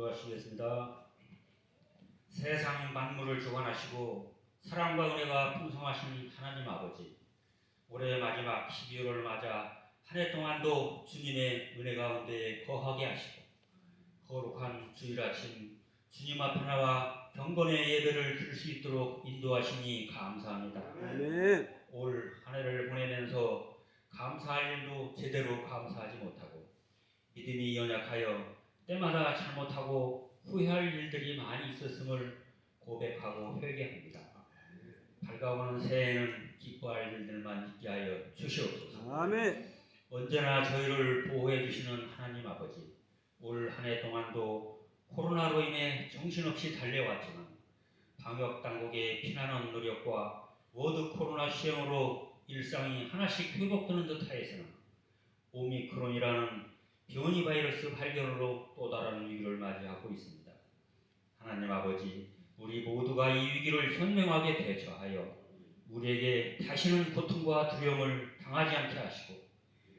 기도하시겠습니다. 세상 만물을 주관하시고 사랑과 은혜가 풍성하신 하나님 아버지 올해 마지막 12월을 맞아 한 해 동안도 주님의 은혜 가운데 거하게 하시고 거룩한 주일 아침 주님 앞에 나와 경건의 예배를 드릴 수 있도록 인도하시니 감사합니다. 아멘. 올한 해를 보내면서 감사할 일도 제대로 감사하지 못하고 믿음이 연약하여 때마다 잘못하고 후회할 일들이 많이 있었음을 고백하고 회개합니다. 밝아오는 새해에는 기뻐할 일들만 있게 하여 주시옵소서. 아멘. 언제나 저희를 보호해 주시는 하나님 아버지, 올 한 해 동안도 코로나로 인해 정신없이 달려왔지만 방역 당국의 피난원 노력과 워드 코로나 시행으로 일상이 하나씩 회복되는 듯하여서는 오미크론이라는 변이 바이러스 발견으로 또 다른 위기를 맞이하고 있습니다. 하나님 아버지, 우리 모두가 이 위기를 현명하게 대처하여 우리에게 다시는 고통과 두려움을 당하지 않게 하시고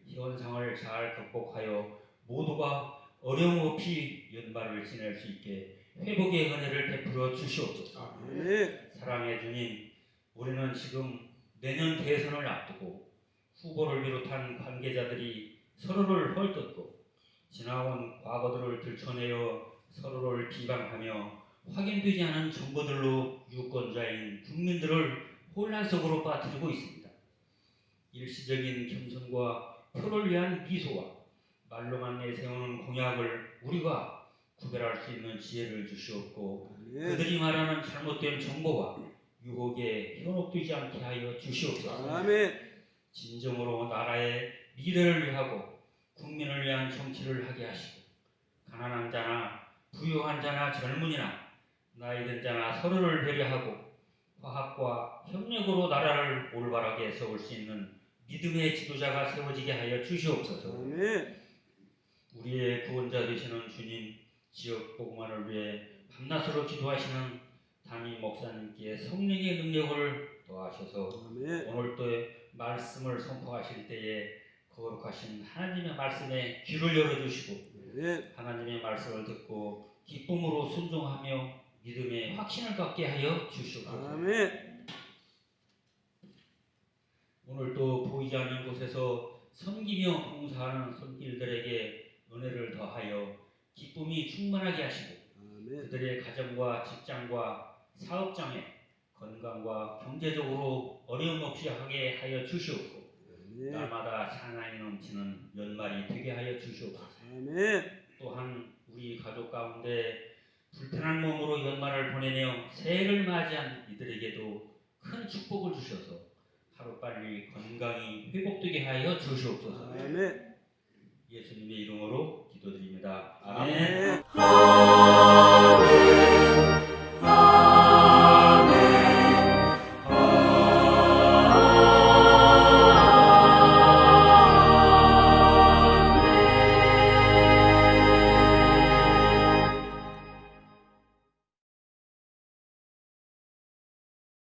현상을 잘 극복하여 모두가 어려움 없이 연말을 지낼 수 있게 회복의 은혜를 베풀어 주시옵소서. 아멘. 사랑의 주님, 우리는 지금 내년 대선을 앞두고 후보를 비롯한 관계자들이 서로를 헐뜯고 지나온 과거들을 들춰내어 서로를 비방하며 확인되지 않은 정보들로 유권자인 국민들을 혼란 속으로 빠뜨리고 있습니다. 일시적인 겸손과 표를 위한 미소와 말로만 내세우는 공약을 우리가 구별할 수 있는 지혜를 주시옵고. 그들이 말하는 잘못된 정보와 유혹에 현혹되지 않게 하여 주시옵소서. 아멘. 진정으로 나라의 미래를 위하고 국민을 위한 정치를 하게 하시고 가난한 자나 부유한 자나 젊은이나 나이든 자나 서로를 배려하고 화합과 협력으로 나라를 올바르게 세울 수 있는 믿음의 지도자가 세워지게 하여 주시옵소서. 우리의 구원자 되시는 주님 지역 복만을 위해 밤낮으로 기도하시는 담임 목사님께 성령의 능력을 더하셔서 아멘. 오늘 또 말씀을 선포하실 때에 거룩하신 하나님의 말씀에 귀를 열어주시고 아멘. 하나님의 말씀을 듣고 기쁨으로 순종하며 믿음의 확신을 갖게 하여 주시옵소서. 아멘. 오늘 또 보이지 않는 곳에서 섬기며 봉사하는 손길들에게 은혜를 더하여 기쁨이 충만하게 하시고 아멘. 그들의 가정과 직장과 사업장에 건강과 경제적으로 어려움 없이 하게 하여 주시옵고. 날마다 찬양이 넘치는 연말이 되게 하여 주시옵소서. 아멘. 또한 우리 가족 가운데 불편한 몸으로 연말을 보내며 새해를 맞이한 이들에게도 큰 축복을 주셔서 하루빨리 건강이 회복되게 하여 주시옵소서. 아멘. 예수님의 이름으로 기도드립니다.